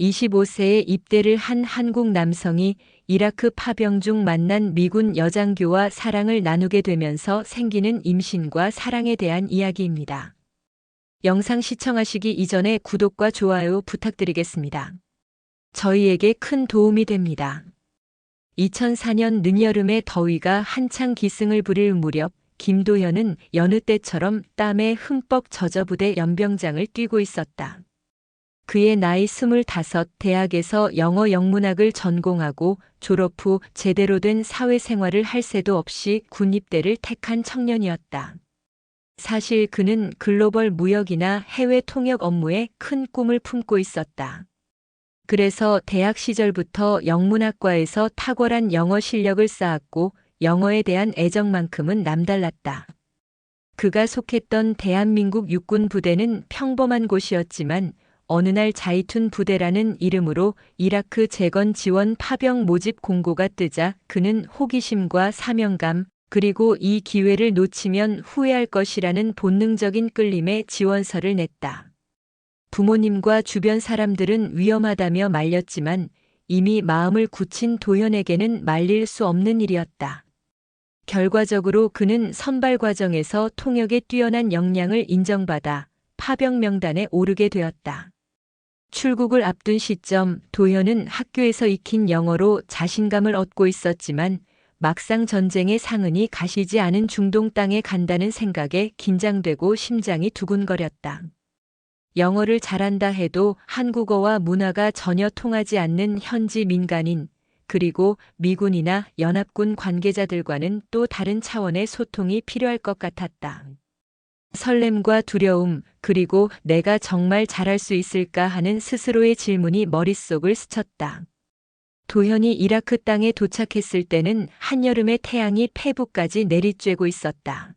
25세에 입대를 한 한국 남성이 이라크 파병 중 만난 미군 여장교와 사랑을 나누게 되면서 생기는 임신과 사랑에 대한 이야기입니다. 영상 시청하시기 이전에 구독과 좋아요 부탁드리겠습니다. 저희에게 큰 도움이 됩니다. 2004년 늦여름의 더위가 한창 기승을 부릴 무렵 김도현은 여느 때처럼 땀에 흠뻑 젖어 부대 연병장을 뛰고 있었다. 그의 나이 스물다섯 대학에서 영어 영문학을 전공하고 졸업 후 제대로 된 사회생활을 할 새도 없이 군입대를 택한 청년이었다. 사실 그는 글로벌 무역이나 해외 통역 업무에 큰 꿈을 품고 있었다. 그래서 대학 시절부터 영문학과에서 탁월한 영어 실력을 쌓았고 영어에 대한 애정만큼은 남달랐다. 그가 속했던 대한민국 육군 부대는 평범한 곳이었지만 어느 날 자이툰 부대라는 이름으로 이라크 재건 지원 파병 모집 공고가 뜨자 그는 호기심과 사명감 그리고 이 기회를 놓치면 후회할 것이라는 본능적인 끌림에 지원서를 냈다. 부모님과 주변 사람들은 위험하다며 말렸지만 이미 마음을 굳힌 도현에게는 말릴 수 없는 일이었다. 결과적으로 그는 선발 과정에서 통역에 뛰어난 역량을 인정받아 파병 명단에 오르게 되었다. 출국을 앞둔 시점 도현은 학교에서 익힌 영어로 자신감을 얻고 있었지만 막상 전쟁의 상흔이 가시지 않은 중동 땅에 간다는 생각에 긴장되고 심장이 두근거렸다. 영어를 잘한다 해도 한국어와 문화가 전혀 통하지 않는 현지 민간인, 그리고 미군이나 연합군 관계자들과는 또 다른 차원의 소통이 필요할 것 같았다. 설렘과 두려움, 그리고 내가 정말 잘할 수 있을까 하는 스스로의 질문이 머릿속을 스쳤다. 도현이 이라크 땅에 도착했을 때는 한여름의 태양이 페부까지 내리쬐고 있었다.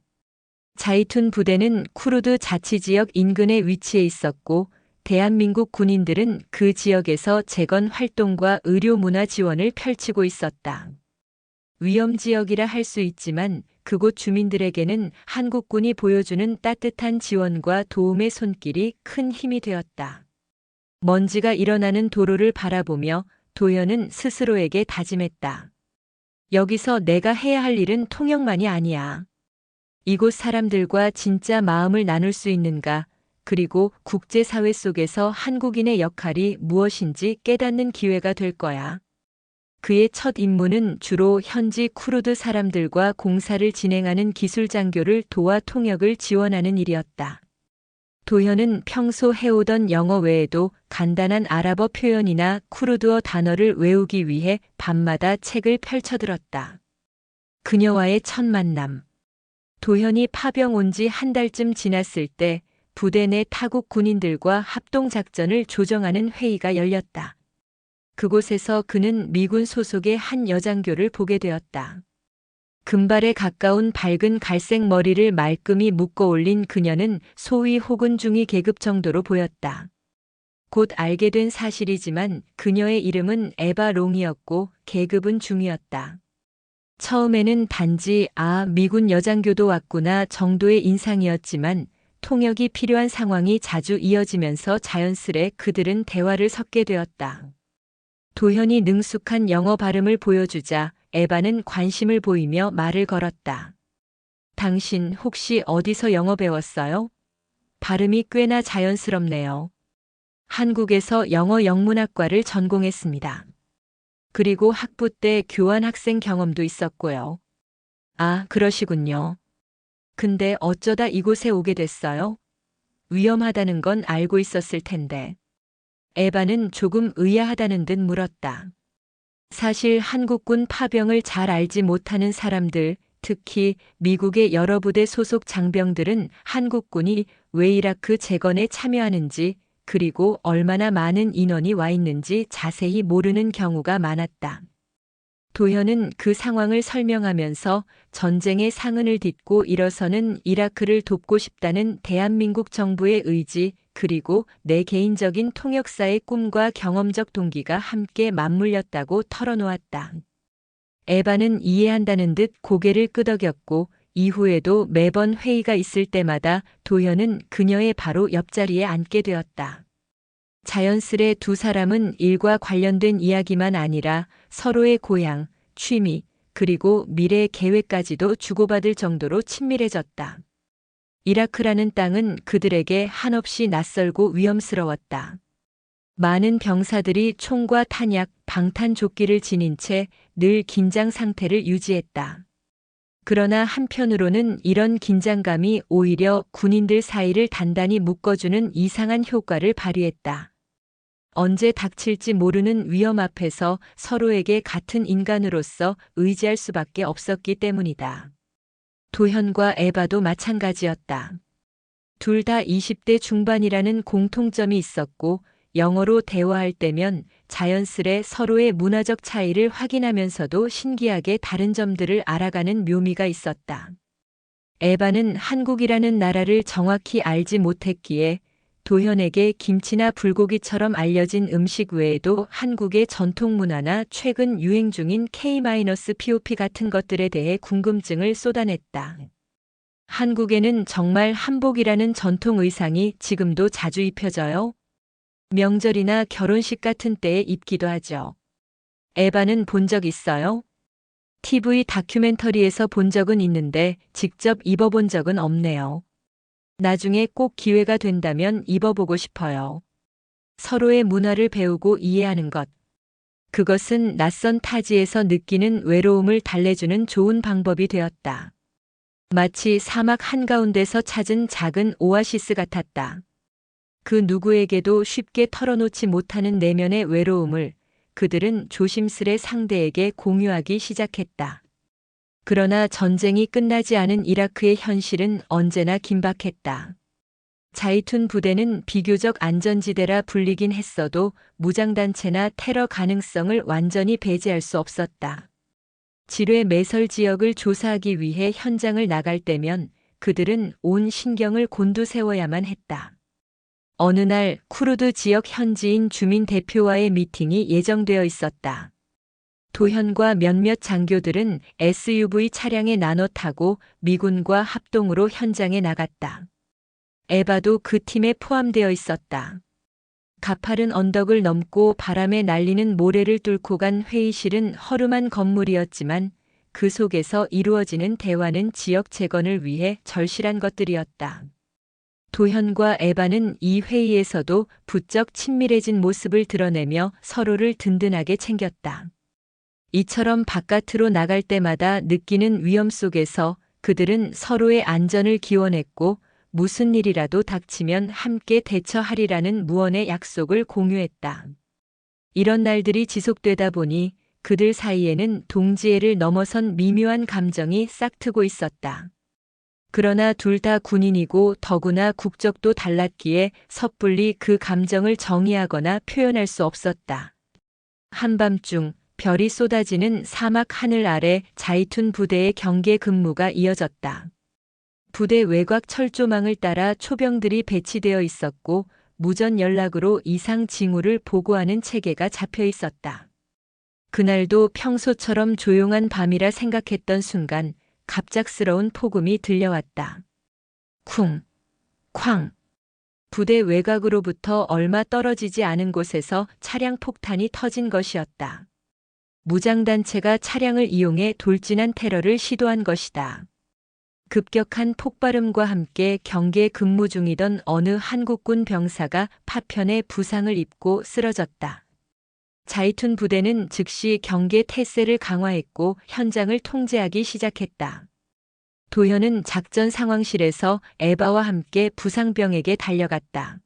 자이툰 부대는 쿠르드 자치지역 인근에 위치해 있었고 대한민국 군인들은 그 지역에서 재건 활동과 의료 문화 지원을 펼치고 있었다. 위험 지역이라 할 수 있지만 그곳 주민들에게는 한국군이 보여주는 따뜻한 지원과 도움의 손길이 큰 힘이 되었다. 먼지가 일어나는 도로를 바라보며 도현은 스스로에게 다짐했다. 여기서 내가 해야 할 일은 통역만이 아니야. 이곳 사람들과 진짜 마음을 나눌 수 있는가, 그리고 국제사회 속에서 한국인의 역할이 무엇인지 깨닫는 기회가 될 거야. 그의 첫 임무는 주로 현지 쿠르드 사람들과 공사를 진행하는 기술 장교를 도와 통역을 지원하는 일이었다. 도현은 평소 해오던 영어 외에도 간단한 아랍어 표현이나 쿠르드어 단어를 외우기 위해 밤마다 책을 펼쳐들었다. 그녀와의 첫 만남. 도현이 파병 온 지 한 달쯤 지났을 때 부대 내 타국 군인들과 합동작전을 조정하는 회의가 열렸다. 그곳에서 그는 미군 소속의 한 여장교를 보게 되었다. 금발에 가까운 밝은 갈색 머리를 말끔히 묶어 올린 그녀는 소위 혹은 중위 계급 정도로 보였다. 곧 알게 된 사실이지만 그녀의 이름은 에바 롱이었고 계급은 중이었다. 처음에는 단지 아 미군 여장교도 왔구나 정도의 인상이었지만 통역이 필요한 상황이 자주 이어지면서 자연스레 그들은 대화를 섞게 되었다. 도현이 능숙한 영어 발음을 보여주자 에바는 관심을 보이며 말을 걸었다. 당신 혹시 어디서 영어 배웠어요? 발음이 꽤나 자연스럽네요. 한국에서 영어 영문학과를 전공했습니다. 그리고 학부 때 교환 학생 경험도 있었고요. 아, 그러시군요. 근데 어쩌다 이곳에 오게 됐어요? 위험하다는 건 알고 있었을 텐데. 에바는 조금 의아하다는 듯 물었다. 사실 한국군 파병을 잘 알지 못하는 사람들, 특히 미국의 여러 부대 소속 장병들은 한국군이 왜 이라크 재건에 참여하는지 그리고 얼마나 많은 인원이 와 있는지 자세히 모르는 경우가 많았다. 도현은 그 상황을 설명하면서 전쟁의 상흔을 딛고 일어서는 이라크를 돕고 싶다는 대한민국 정부의 의지, 그리고 내 개인적인 통역사의 꿈과 경험적 동기가 함께 맞물렸다고 털어놓았다. 에바는 이해한다는 듯 고개를 끄덕였고 이후에도 매번 회의가 있을 때마다 도현은 그녀의 바로 옆자리에 앉게 되었다. 자연스레 두 사람은 일과 관련된 이야기만 아니라 서로의 고향, 취미, 그리고 미래 계획까지도 주고받을 정도로 친밀해졌다. 이라크라는 땅은 그들에게 한없이 낯설고 위험스러웠다. 많은 병사들이 총과 탄약, 방탄조끼를 지닌 채 늘 긴장 상태를 유지했다. 그러나 한편으로는 이런 긴장감이 오히려 군인들 사이를 단단히 묶어주는 이상한 효과를 발휘했다. 언제 닥칠지 모르는 위험 앞에서 서로에게 같은 인간으로서 의지할 수밖에 없었기 때문이다. 도현과 에바도 마찬가지였다. 둘 다 20대 중반이라는 공통점이 있었고 영어로 대화할 때면 자연스레 서로의 문화적 차이를 확인하면서도 신기하게 다른 점들을 알아가는 묘미가 있었다. 에바는 한국이라는 나라를 정확히 알지 못했기에 도현에게 김치나 불고기처럼 알려진 음식 외에도 한국의 전통 문화나 최근 유행 중인 K-POP 같은 것들에 대해 궁금증을 쏟아냈다. 한국에는 정말 한복이라는 전통 의상이 지금도 자주 입혀져요. 명절이나 결혼식 같은 때에 입기도 하죠. 에바는 본 적 있어요? TV 다큐멘터리에서 본 적은 있는데 직접 입어본 적은 없네요. 나중에 꼭 기회가 된다면 입어보고 싶어요. 서로의 문화를 배우고 이해하는 것. 그것은 낯선 타지에서 느끼는 외로움을 달래주는 좋은 방법이 되었다. 마치 사막 한가운데서 찾은 작은 오아시스 같았다. 그 누구에게도 쉽게 털어놓지 못하는 내면의 외로움을 그들은 조심스레 상대에게 공유하기 시작했다. 그러나 전쟁이 끝나지 않은 이라크의 현실은 언제나 긴박했다. 자이툰 부대는 비교적 안전지대라 불리긴 했어도 무장단체나 테러 가능성을 완전히 배제할 수 없었다. 지뢰 매설 지역을 조사하기 위해 현장을 나갈 때면 그들은 온 신경을 곤두세워야만 했다. 어느 날 쿠르드 지역 현지인 주민 대표와의 미팅이 예정되어 있었다. 도현과 몇몇 장교들은 SUV 차량에 나눠 타고 미군과 합동으로 현장에 나갔다. 에바도 그 팀에 포함되어 있었다. 가파른 언덕을 넘고 바람에 날리는 모래를 뚫고 간 회의실은 허름한 건물이었지만 그 속에서 이루어지는 대화는 지역 재건을 위해 절실한 것들이었다. 도현과 에바는 이 회의에서도 부쩍 친밀해진 모습을 드러내며 서로를 든든하게 챙겼다. 이처럼 바깥으로 나갈 때마다 느끼는 위험 속에서 그들은 서로의 안전을 기원했고 무슨 일이라도 닥치면 함께 대처하리라는 무언의 약속을 공유했다. 이런 날들이 지속되다 보니 그들 사이에는 동지애를 넘어선 미묘한 감정이 싹트고 있었다. 그러나 둘 다 군인이고 더구나 국적도 달랐기에 섣불리 그 감정을 정의하거나 표현할 수 없었다. 한밤중 별이 쏟아지는 사막 하늘 아래 자이툰 부대의 경계 근무가 이어졌다. 부대 외곽 철조망을 따라 초병들이 배치되어 있었고 무전 연락으로 이상 징후를 보고하는 체계가 잡혀 있었다. 그날도 평소처럼 조용한 밤이라 생각했던 순간 갑작스러운 폭음이 들려왔다. 쿵, 쾅. 부대 외곽으로부터 얼마 떨어지지 않은 곳에서 차량 폭탄이 터진 것이었다. 무장단체가 차량을 이용해 돌진한 테러를 시도한 것이다. 급격한 폭발음과 함께 경계 근무 중이던 어느 한국군 병사가 파편에 부상을 입고 쓰러졌다. 자이툰 부대는 즉시 경계 태세를 강화했고 현장을 통제하기 시작했다. 도현은 작전 상황실에서 에바와 함께 부상병에게 달려갔다.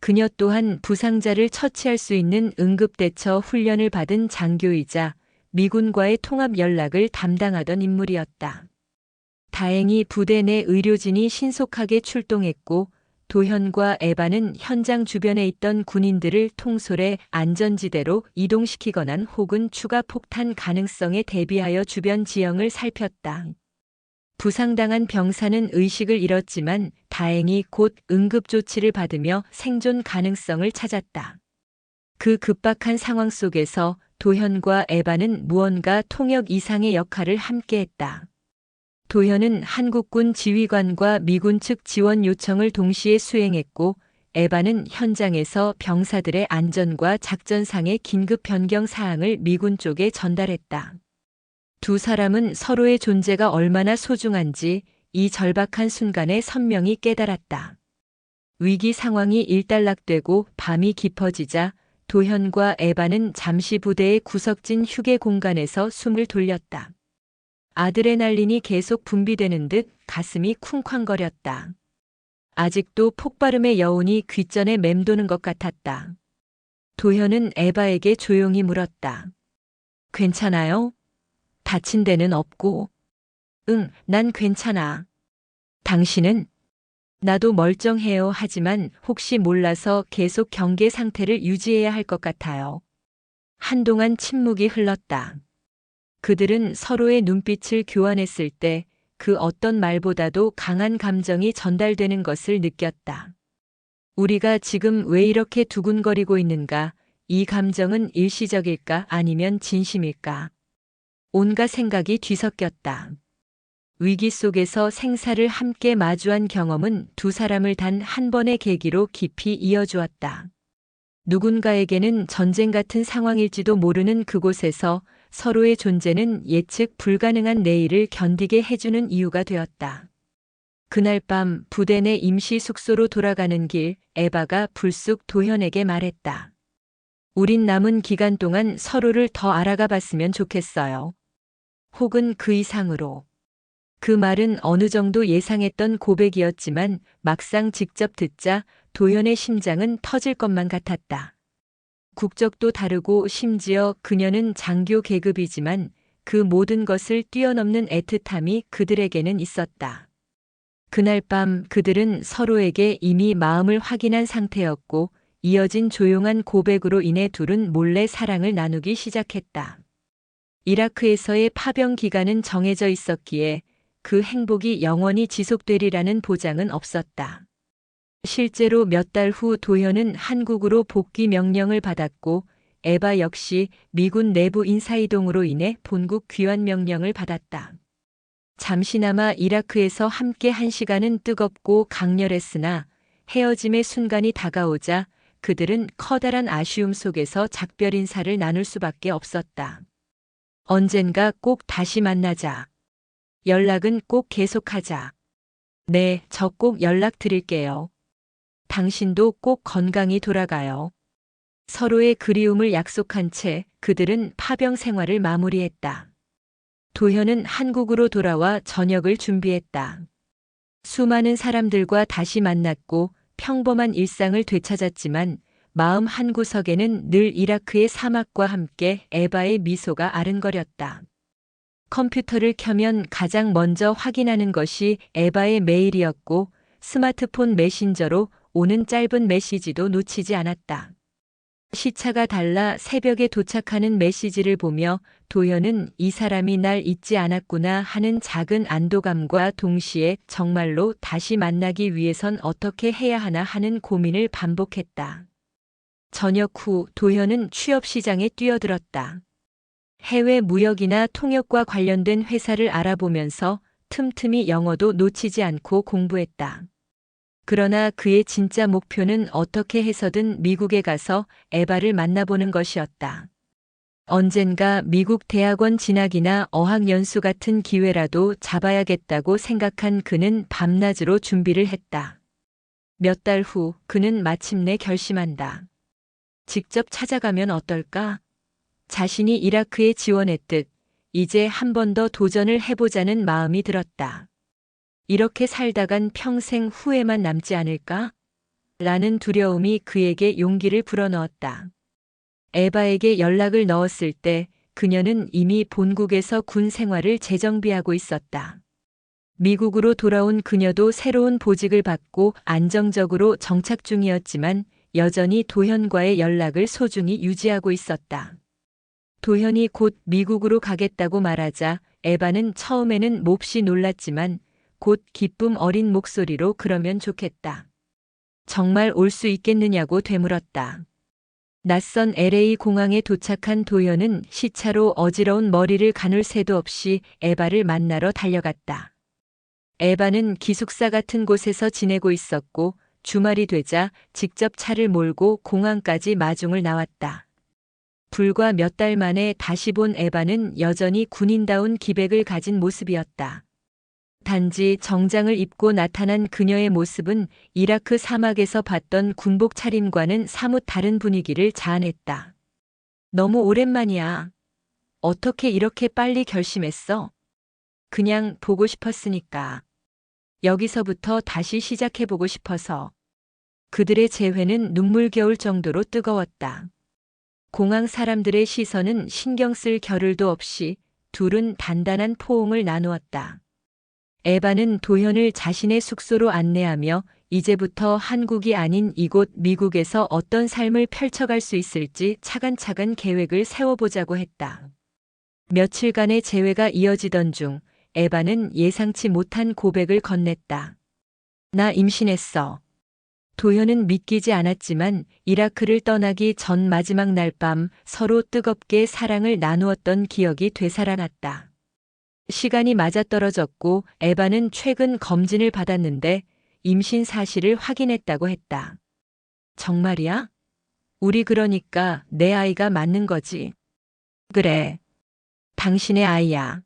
그녀 또한 부상자를 처치할 수 있는 응급대처 훈련을 받은 장교이자 미군과의 통합 연락을 담당하던 인물이었다. 다행히 부대 내 의료진이 신속하게 출동했고 도현과 에바는 현장 주변에 있던 군인들을 통솔해 안전지대로 이동시키거나 혹은 추가 폭탄 가능성에 대비하여 주변 지형을 살폈다. 부상당한 병사는 의식을 잃었지만 다행히 곧 응급조치를 받으며 생존 가능성을 찾았다. 그 급박한 상황 속에서 도현과 에바는 무언가 통역 이상의 역할을 함께했다. 도현은 한국군 지휘관과 미군 측 지원 요청을 동시에 수행했고 에바는 현장에서 병사들의 안전과 작전상의 긴급 변경 사항을 미군 쪽에 전달했다. 두 사람은 서로의 존재가 얼마나 소중한지 이 절박한 순간에 선명히 깨달았다. 위기 상황이 일단락되고 밤이 깊어지자 도현과 에바는 잠시 부대의 구석진 휴게 공간에서 숨을 돌렸다. 아드레날린이 계속 분비되는 듯 가슴이 쿵쾅거렸다. 아직도 폭발음의 여운이 귓전에 맴도는 것 같았다. 도현은 에바에게 조용히 물었다. 괜찮아요? 다친 데는 없고. 응, 난 괜찮아. 당신은? 나도 멀쩡해요 하지만 혹시 몰라서 계속 경계 상태를 유지해야 할 것 같아요. 한동안 침묵이 흘렀다. 그들은 서로의 눈빛을 교환했을 때 그 어떤 말보다도 강한 감정이 전달되는 것을 느꼈다. 우리가 지금 왜 이렇게 두근거리고 있는가? 이 감정은 일시적일까 아니면 진심일까? 온갖 생각이 뒤섞였다. 위기 속에서 생사를 함께 마주한 경험은 두 사람을 단 한 번의 계기로 깊이 이어주었다. 누군가에게는 전쟁 같은 상황일지도 모르는 그곳에서 서로의 존재는 예측 불가능한 내일을 견디게 해주는 이유가 되었다. 그날 밤 부대 내 임시 숙소로 돌아가는 길 에바가 불쑥 도현에게 말했다. 우린 남은 기간 동안 서로를 더 알아가 봤으면 좋겠어요. 혹은 그 이상으로. 그 말은 어느 정도 예상했던 고백이었지만 막상 직접 듣자 도현의 심장은 터질 것만 같았다. 국적도 다르고 심지어 그녀는 장교 계급이지만 그 모든 것을 뛰어넘는 애틋함이 그들에게는 있었다. 그날 밤 그들은 서로에게 이미 마음을 확인한 상태였고 이어진 조용한 고백으로 인해 둘은 몰래 사랑을 나누기 시작했다. 이라크에서의 파병 기간은 정해져 있었기에 그 행복이 영원히 지속되리라는 보장은 없었다. 실제로 몇 달 후 도현은 한국으로 복귀 명령을 받았고 에바 역시 미군 내부 인사이동으로 인해 본국 귀환 명령을 받았다. 잠시나마 이라크에서 함께 한 시간은 뜨겁고 강렬했으나 헤어짐의 순간이 다가오자 그들은 커다란 아쉬움 속에서 작별 인사를 나눌 수밖에 없었다. 언젠가 꼭 다시 만나자. 연락은 꼭 계속하자. 네, 저 꼭 연락드릴게요. 당신도 꼭 건강히 돌아가요. 서로의 그리움을 약속한 채 그들은 파병 생활을 마무리했다. 도현은 한국으로 돌아와 저녁을 준비했다. 수많은 사람들과 다시 만났고 평범한 일상을 되찾았지만 마음 한구석에는 늘 이라크의 사막과 함께 에바의 미소가 아른거렸다. 컴퓨터를 켜면 가장 먼저 확인하는 것이 에바의 메일이었고 스마트폰 메신저로 오는 짧은 메시지도 놓치지 않았다. 시차가 달라 새벽에 도착하는 메시지를 보며 도현은 이 사람이 날 잊지 않았구나 하는 작은 안도감과 동시에 정말로 다시 만나기 위해선 어떻게 해야 하나 하는 고민을 반복했다. 저녁 후 도현은 취업 시장에 뛰어들었다. 해외 무역이나 통역과 관련된 회사를 알아보면서 틈틈이 영어도 놓치지 않고 공부했다. 그러나 그의 진짜 목표는 어떻게 해서든 미국에 가서 에바를 만나보는 것이었다. 언젠가 미국 대학원 진학이나 어학연수 같은 기회라도 잡아야겠다고 생각한 그는 밤낮으로 준비를 했다. 몇 달 후 그는 마침내 결심한다. 직접 찾아가면 어떨까? 자신이 이라크에 지원했듯 이제 한 번 더 도전을 해보자는 마음이 들었다. 이렇게 살다간 평생 후회만 남지 않을까? 라는 두려움이 그에게 용기를 불어넣었다. 에바에게 연락을 넣었을 때 그녀는 이미 본국에서 군 생활을 재정비하고 있었다. 미국으로 돌아온 그녀도 새로운 보직을 받고 안정적으로 정착 중이었지만 여전히 도현과의 연락을 소중히 유지하고 있었다. 도현이 곧 미국으로 가겠다고 말하자 에바는 처음에는 몹시 놀랐지만 곧 기쁨 어린 목소리로 그러면 좋겠다. 정말 올 수 있겠느냐고 되물었다. 낯선 LA 공항에 도착한 도현은 시차로 어지러운 머리를 가눌 새도 없이 에바를 만나러 달려갔다. 에바는 기숙사 같은 곳에서 지내고 있었고 주말이 되자 직접 차를 몰고 공항까지 마중을 나왔다. 불과 몇 달 만에 다시 본 에바는 여전히 군인다운 기백을 가진 모습이었다. 단지 정장을 입고 나타난 그녀의 모습은 이라크 사막에서 봤던 군복 차림과는 사뭇 다른 분위기를 자아냈다. 너무 오랜만이야. 어떻게 이렇게 빨리 결심했어? 그냥 보고 싶었으니까. 여기서부터 다시 시작해보고 싶어서. 그들의 재회는 눈물겨울 정도로 뜨거웠다. 공항 사람들의 시선은 신경 쓸 겨를도 없이 둘은 단단한 포옹을 나누었다. 에바는 도현을 자신의 숙소로 안내하며 이제부터 한국이 아닌 이곳 미국에서 어떤 삶을 펼쳐갈 수 있을지 차근차근 계획을 세워보자고 했다. 며칠간의 재회가 이어지던 중 에바는 예상치 못한 고백을 건넸다. 나 임신했어. 도현은 믿기지 않았지만 이라크를 떠나기 전 마지막 날 밤 서로 뜨겁게 사랑을 나누었던 기억이 되살아났다. 시간이 맞아떨어졌고 에바는 최근 검진을 받았는데 임신 사실을 확인했다고 했다. 정말이야? 우리 그러니까 내 아이가 맞는 거지. 그래. 당신의 아이야.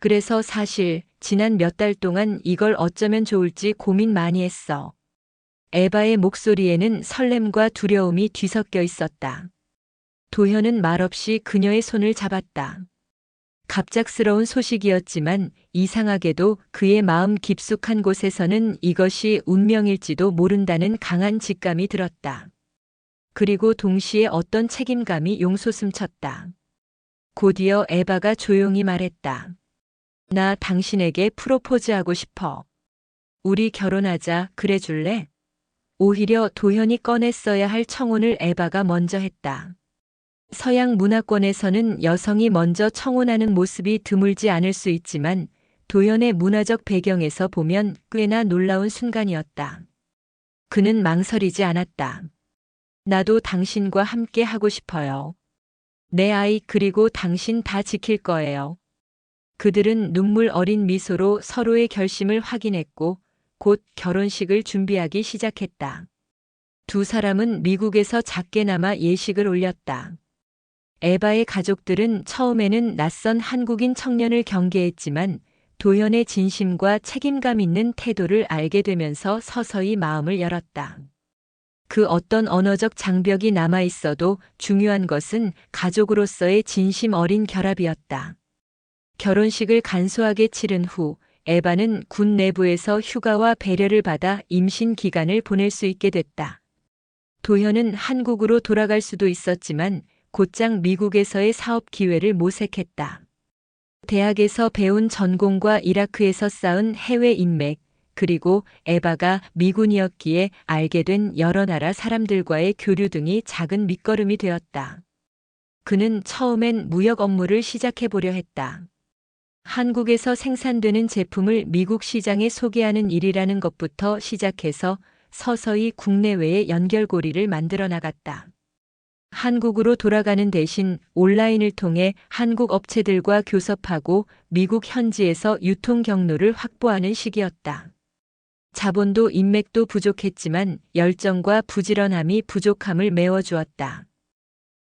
그래서 사실 지난 몇 달 동안 이걸 어쩌면 좋을지 고민 많이 했어. 에바의 목소리에는 설렘과 두려움이 뒤섞여 있었다. 도현은 말없이 그녀의 손을 잡았다. 갑작스러운 소식이었지만 이상하게도 그의 마음 깊숙한 곳에서는 이것이 운명일지도 모른다는 강한 직감이 들었다. 그리고 동시에 어떤 책임감이 용솟음쳤다. 곧이어 에바가 조용히 말했다. 나 당신에게 프로포즈하고 싶어. 우리 결혼하자 그래 줄래? 오히려 도현이 꺼냈어야 할 청혼을 에바가 먼저 했다. 서양 문화권에서는 여성이 먼저 청혼하는 모습이 드물지 않을 수 있지만 도연의 문화적 배경에서 보면 꽤나 놀라운 순간이었다. 그는 망설이지 않았다. 나도 당신과 함께 하고 싶어요. 내 아이 그리고 당신 다 지킬 거예요. 그들은 눈물 어린 미소로 서로의 결심을 확인했고 곧 결혼식을 준비하기 시작했다. 두 사람은 미국에서 작게나마 예식을 올렸다. 에바의 가족들은 처음에는 낯선 한국인 청년을 경계했지만 도현의 진심과 책임감 있는 태도를 알게 되면서 서서히 마음을 열었다. 그 어떤 언어적 장벽이 남아 있어도 중요한 것은 가족으로서의 진심 어린 결합이었다. 결혼식을 간소하게 치른 후 에바는 군 내부에서 휴가와 배려를 받아 임신 기간을 보낼 수 있게 됐다. 도현은 한국으로 돌아갈 수도 있었지만 곧장 미국에서의 사업 기회를 모색했다. 대학에서 배운 전공과 이라크에서 쌓은 해외 인맥, 그리고 에바가 미군이었기에 알게 된 여러 나라 사람들과의 교류 등이 작은 밑거름이 되었다. 그는 처음엔 무역 업무를 시작해 보려 했다. 한국에서 생산되는 제품을 미국 시장에 소개하는 일이라는 것부터 시작해서 서서히 국내외의 연결고리를 만들어 나갔다. 한국으로 돌아가는 대신 온라인을 통해 한국 업체들과 교섭하고 미국 현지에서 유통 경로를 확보하는 시기였다. 자본도 인맥도 부족했지만 열정과 부지런함이 부족함을 메워주었다.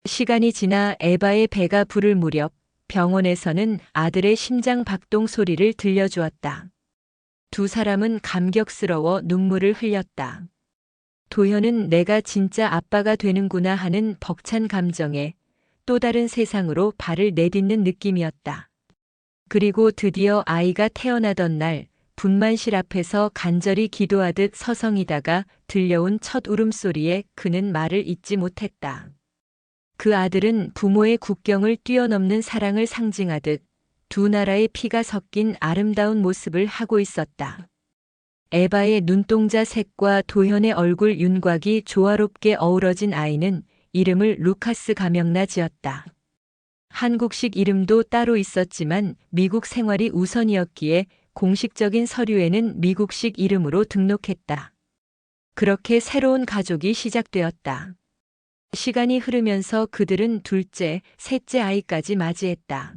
시간이 지나 에바의 배가 부를 무렵 병원에서는 아들의 심장 박동 소리를 들려주었다. 두 사람은 감격스러워 눈물을 흘렸다. 도현은 내가 진짜 아빠가 되는구나 하는 벅찬 감정에 또 다른 세상으로 발을 내딛는 느낌이었다. 그리고 드디어 아이가 태어나던 날 분만실 앞에서 간절히 기도하듯 서성이다가 들려온 첫 울음소리에 그는 말을 잇지 못했다. 그 아들은 부모의 국경을 뛰어넘는 사랑을 상징하듯 두 나라의 피가 섞인 아름다운 모습을 하고 있었다. 에바의 눈동자 색과 도현의 얼굴 윤곽이 조화롭게 어우러진 아이는 이름을 루카스 가명나 지었다. 한국식 이름도 따로 있었지만 미국 생활이 우선이었기에 공식적인 서류에는 미국식 이름으로 등록했다. 그렇게 새로운 가족이 시작되었다. 시간이 흐르면서 그들은 둘째, 셋째 아이까지 맞이했다.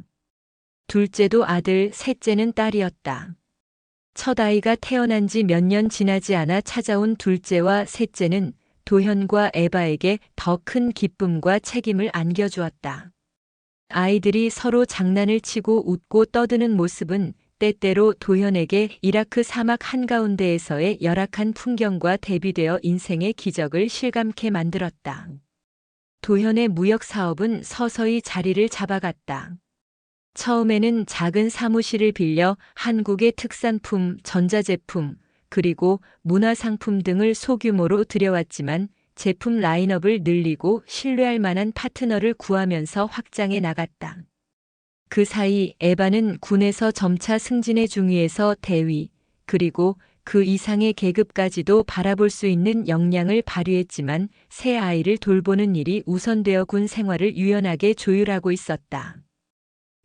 둘째도 아들, 셋째는 딸이었다. 첫 아이가 태어난 지 몇 년 지나지 않아 찾아온 둘째와 셋째는 도현과 에바에게 더 큰 기쁨과 책임을 안겨주었다. 아이들이 서로 장난을 치고 웃고 떠드는 모습은 때때로 도현에게 이라크 사막 한가운데에서의 열악한 풍경과 대비되어 인생의 기적을 실감케 만들었다. 도현의 무역 사업은 서서히 자리를 잡아갔다. 처음에는 작은 사무실을 빌려 한국의 특산품, 전자제품, 그리고 문화상품 등을 소규모로 들여왔지만 제품 라인업을 늘리고 신뢰할 만한 파트너를 구하면서 확장해 나갔다. 그 사이 에바는 군에서 점차 승진의 중위에서 대위, 그리고 그 이상의 계급까지도 바라볼 수 있는 역량을 발휘했지만 새 아이를 돌보는 일이 우선되어 군 생활을 유연하게 조율하고 있었다.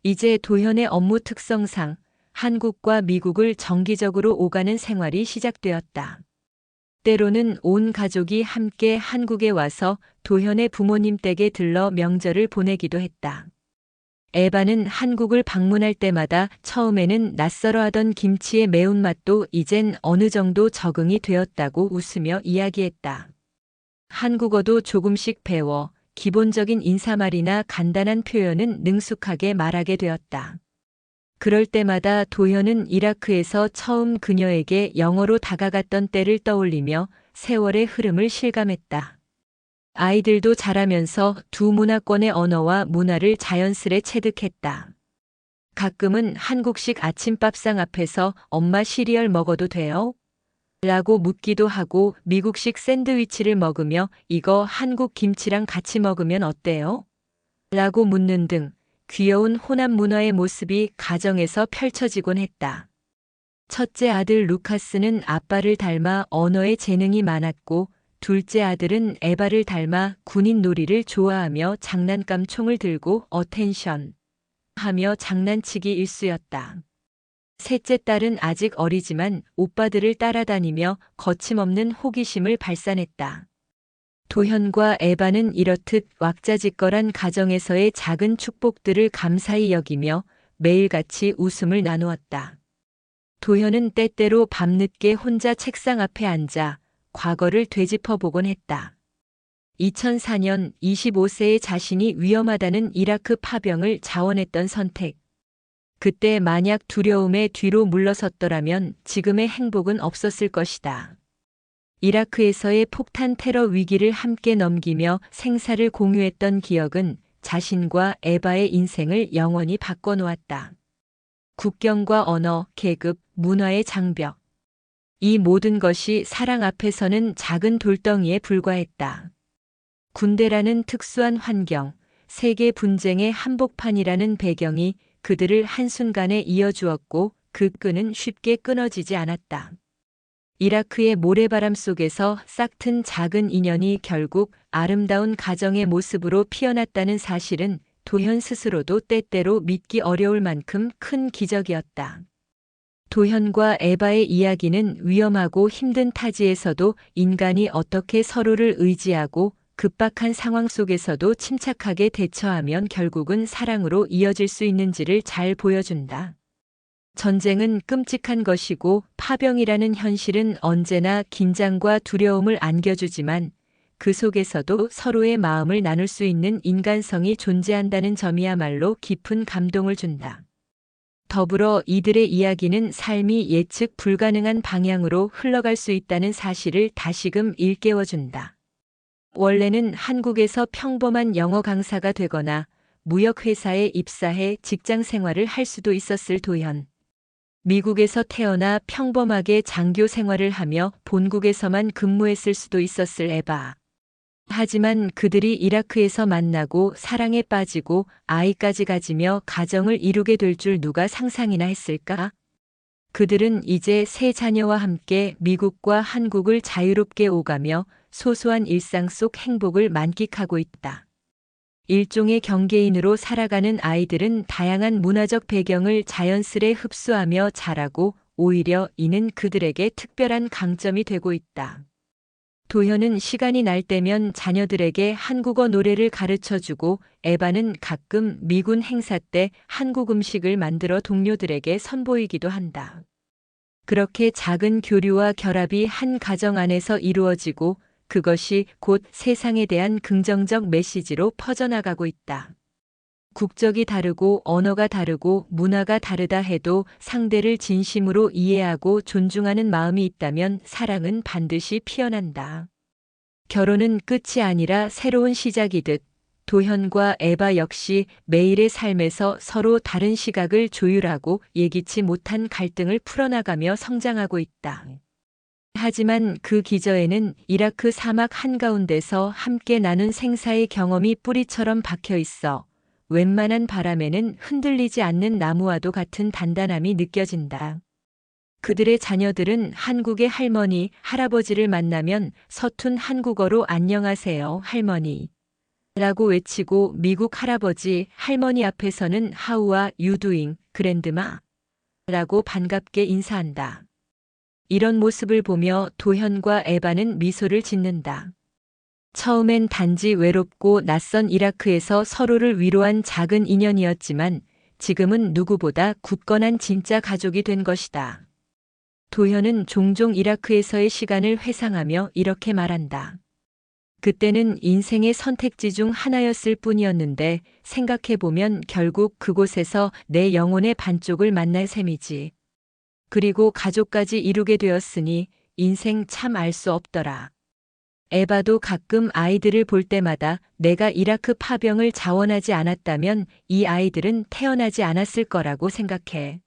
이제 도현의 업무 특성상 한국과 미국을 정기적으로 오가는 생활이 시작되었다. 때로는 온 가족이 함께 한국에 와서 도현의 부모님 댁에 들러 명절을 보내기도 했다. 에바는 한국을 방문할 때마다 처음에는 낯설어 하던 김치의 매운맛도 이젠 어느 정도 적응이 되었다고 웃으며 이야기했다. 한국어도 조금씩 배워 기본적인 인사말이나 간단한 표현은 능숙하게 말하게 되었다. 그럴 때마다 도현은 이라크에서 처음 그녀에게 영어로 다가갔던 때를 떠올리며 세월의 흐름을 실감했다. 아이들도 자라면서 두 문화권의 언어와 문화를 자연스레 체득했다. 가끔은 한국식 아침밥상 앞에서 엄마 시리얼 먹어도 돼요? 라고 묻기도 하고 미국식 샌드위치를 먹으며 이거 한국 김치랑 같이 먹으면 어때요? 라고 묻는 등 귀여운 호남 문화의 모습이 가정에서 펼쳐지곤 했다. 첫째 아들 루카스는 아빠를 닮아 언어에 재능이 많았고 둘째 아들은 에바를 닮아 군인 놀이를 좋아하며 장난감 총을 들고 어텐션 하며 장난치기 일수였다. 셋째 딸은 아직 어리지만 오빠들을 따라다니며 거침없는 호기심을 발산했다. 도현과 에바는 이렇듯 왁자지껄한 가정에서의 작은 축복들을 감사히 여기며 매일같이 웃음을 나누었다. 도현은 때때로 밤늦게 혼자 책상 앞에 앉아 과거를 되짚어 보곤 했다. 2004년 25세의 자신이 위험하다는 이라크 파병을 자원했던 선택. 그때 만약 두려움에 뒤로 물러섰더라면 지금의 행복은 없었을 것이다. 이라크에서의 폭탄 테러 위기를 함께 넘기며 생사를 공유했던 기억은 자신과 에바의 인생을 영원히 바꿔놓았다. 국경과 언어, 계급, 문화의 장벽. 이 모든 것이 사랑 앞에서는 작은 돌덩이에 불과했다. 군대라는 특수한 환경, 세계 분쟁의 한복판이라는 배경이 그들을 한순간에 이어주었고 그 끈은 쉽게 끊어지지 않았다. 이라크의 모래바람 속에서 싹튼 작은 인연이 결국 아름다운 가정의 모습으로 피어났다는 사실은 도현 스스로도 때때로 믿기 어려울 만큼 큰 기적이었다. 도현과 에바의 이야기는 위험하고 힘든 타지에서도 인간이 어떻게 서로를 의지하고 급박한 상황 속에서도 침착하게 대처하면 결국은 사랑으로 이어질 수 있는지를 잘 보여준다. 전쟁은 끔찍한 것이고 파병이라는 현실은 언제나 긴장과 두려움을 안겨주지만 그 속에서도 서로의 마음을 나눌 수 있는 인간성이 존재한다는 점이야말로 깊은 감동을 준다. 더불어 이들의 이야기는 삶이 예측 불가능한 방향으로 흘러갈 수 있다는 사실을 다시금 일깨워준다. 원래는 한국에서 평범한 영어 강사가 되거나 무역회사에 입사해 직장 생활을 할 수도 있었을 도현. 미국에서 태어나 평범하게 장교 생활을 하며 본국에서만 근무했을 수도 있었을 에바. 하지만 그들이 이라크에서 만나고 사랑에 빠지고 아이까지 가지며 가정을 이루게 될 줄 누가 상상이나 했을까? 그들은 이제 새 자녀와 함께 미국과 한국을 자유롭게 오가며 소소한 일상 속 행복을 만끽하고 있다. 일종의 경계인으로 살아가는 아이들은 다양한 문화적 배경을 자연스레 흡수하며 자라고 오히려 이는 그들에게 특별한 강점이 되고 있다. 도현은 시간이 날 때면 자녀들에게 한국어 노래를 가르쳐 주고 에바는 가끔 미군 행사 때 한국 음식을 만들어 동료들에게 선보이기도 한다. 그렇게 작은 교류와 결합이 한 가정 안에서 이루어지고 그것이 곧 세상에 대한 긍정적 메시지로 퍼져나가고 있다. 국적이 다르고 언어가 다르고 문화가 다르다 해도 상대를 진심으로 이해하고 존중하는 마음이 있다면 사랑은 반드시 피어난다. 결혼은 끝이 아니라 새로운 시작이듯 도현과 에바 역시 매일의 삶에서 서로 다른 시각을 조율하고 예기치 못한 갈등을 풀어나가며 성장하고 있다. 하지만 그 기저에는 이라크 사막 한가운데서 함께 나눈 생사의 경험이 뿌리처럼 박혀 있어 웬만한 바람에는 흔들리지 않는 나무와도 같은 단단함이 느껴진다. 그들의 자녀들은 한국의 할머니, 할아버지를 만나면 서툰 한국어로 안녕하세요, 할머니. 라고 외치고 미국 할아버지, 할머니 앞에서는 하우와 유두잉, 그랜드마. 라고 반갑게 인사한다. 이런 모습을 보며 도현과 에바는 미소를 짓는다. 처음엔 단지 외롭고 낯선 이라크에서 서로를 위로한 작은 인연이었지만 지금은 누구보다 굳건한 진짜 가족이 된 것이다. 도현은 종종 이라크에서의 시간을 회상하며 이렇게 말한다. 그때는 인생의 선택지 중 하나였을 뿐이었는데 생각해보면 결국 그곳에서 내 영혼의 반쪽을 만날 셈이지. 그리고 가족까지 이루게 되었으니 인생 참 알 수 없더라. 에바도 가끔 아이들을 볼 때마다 내가 이라크 파병을 자원하지 않았다면 이 아이들은 태어나지 않았을 거라고 생각해.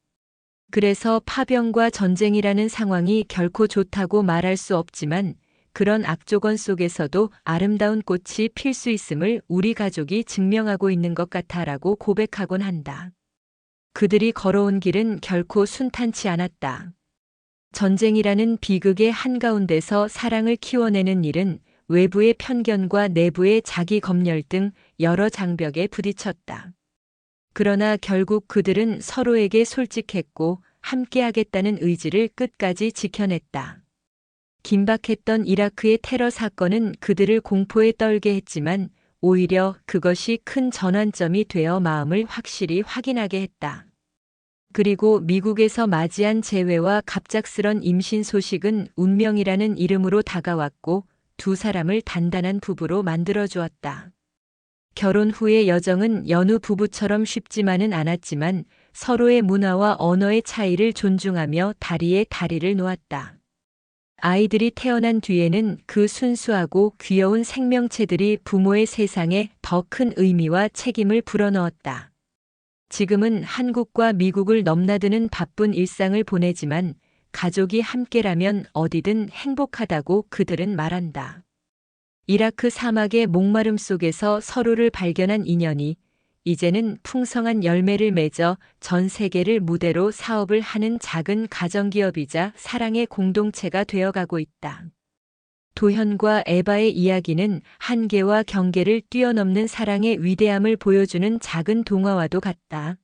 그래서 파병과 전쟁이라는 상황이 결코 좋다고 말할 수 없지만 그런 악조건 속에서도 아름다운 꽃이 필 수 있음을 우리 가족이 증명하고 있는 것 같아라고 고백하곤 한다. 그들이 걸어온 길은 결코 순탄치 않았다. 전쟁이라는 비극의 한가운데서 사랑을 키워내는 일은 외부의 편견과 내부의 자기 검열 등 여러 장벽에 부딪혔다. 그러나 결국 그들은 서로에게 솔직했고 함께하겠다는 의지를 끝까지 지켜냈다. 긴박했던 이라크의 테러 사건은 그들을 공포에 떨게 했지만 오히려 그것이 큰 전환점이 되어 마음을 확실히 확인하게 했다. 그리고 미국에서 맞이한 재회와 갑작스런 임신 소식은 운명이라는 이름으로 다가왔고 두 사람을 단단한 부부로 만들어 주었다. 결혼 후의 여정은 여느 부부처럼 쉽지만은 않았지만 서로의 문화와 언어의 차이를 존중하며 다리에 다리를 놓았다. 아이들이 태어난 뒤에는 그 순수하고 귀여운 생명체들이 부모의 세상에 더 큰 의미와 책임을 불어넣었다. 지금은 한국과 미국을 넘나드는 바쁜 일상을 보내지만 가족이 함께라면 어디든 행복하다고 그들은 말한다. 이라크 사막의 목마름 속에서 서로를 발견한 인연이 이제는 풍성한 열매를 맺어 전 세계를 무대로 사업을 하는 작은 가정기업이자 사랑의 공동체가 되어가고 있다. 도현과 에바의 이야기는 한계와 경계를 뛰어넘는 사랑의 위대함을 보여주는 작은 동화와도 같다.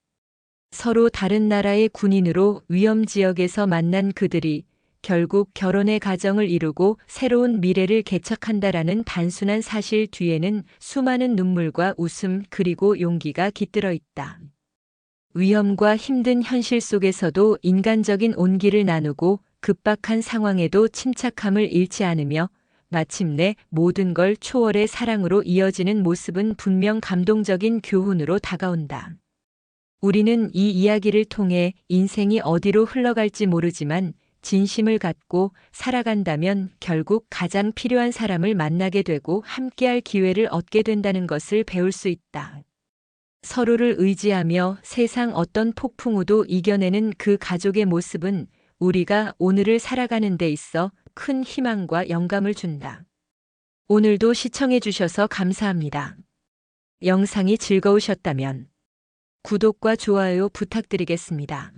서로 다른 나라의 군인으로 위험 지역에서 만난 그들이 결국 결혼의 가정을 이루고 새로운 미래를 개척한다라는 단순한 사실 뒤에는 수많은 눈물과 웃음 그리고 용기가 깃들어 있다. 위험과 힘든 현실 속에서도 인간적인 온기를 나누고 급박한 상황에도 침착함을 잃지 않으며 마침내 모든 걸 초월의 사랑으로 이어지는 모습은 분명 감동적인 교훈으로 다가온다. 우리는 이 이야기를 통해 인생이 어디로 흘러갈지 모르지만 진심을 갖고 살아간다면 결국 가장 필요한 사람을 만나게 되고 함께할 기회를 얻게 된다는 것을 배울 수 있다. 서로를 의지하며 세상 어떤 폭풍우도 이겨내는 그 가족의 모습은 우리가 오늘을 살아가는 데 있어 큰 희망과 영감을 준다. 오늘도 시청해 주셔서 감사합니다. 영상이 즐거우셨다면 구독과 좋아요 부탁드리겠습니다.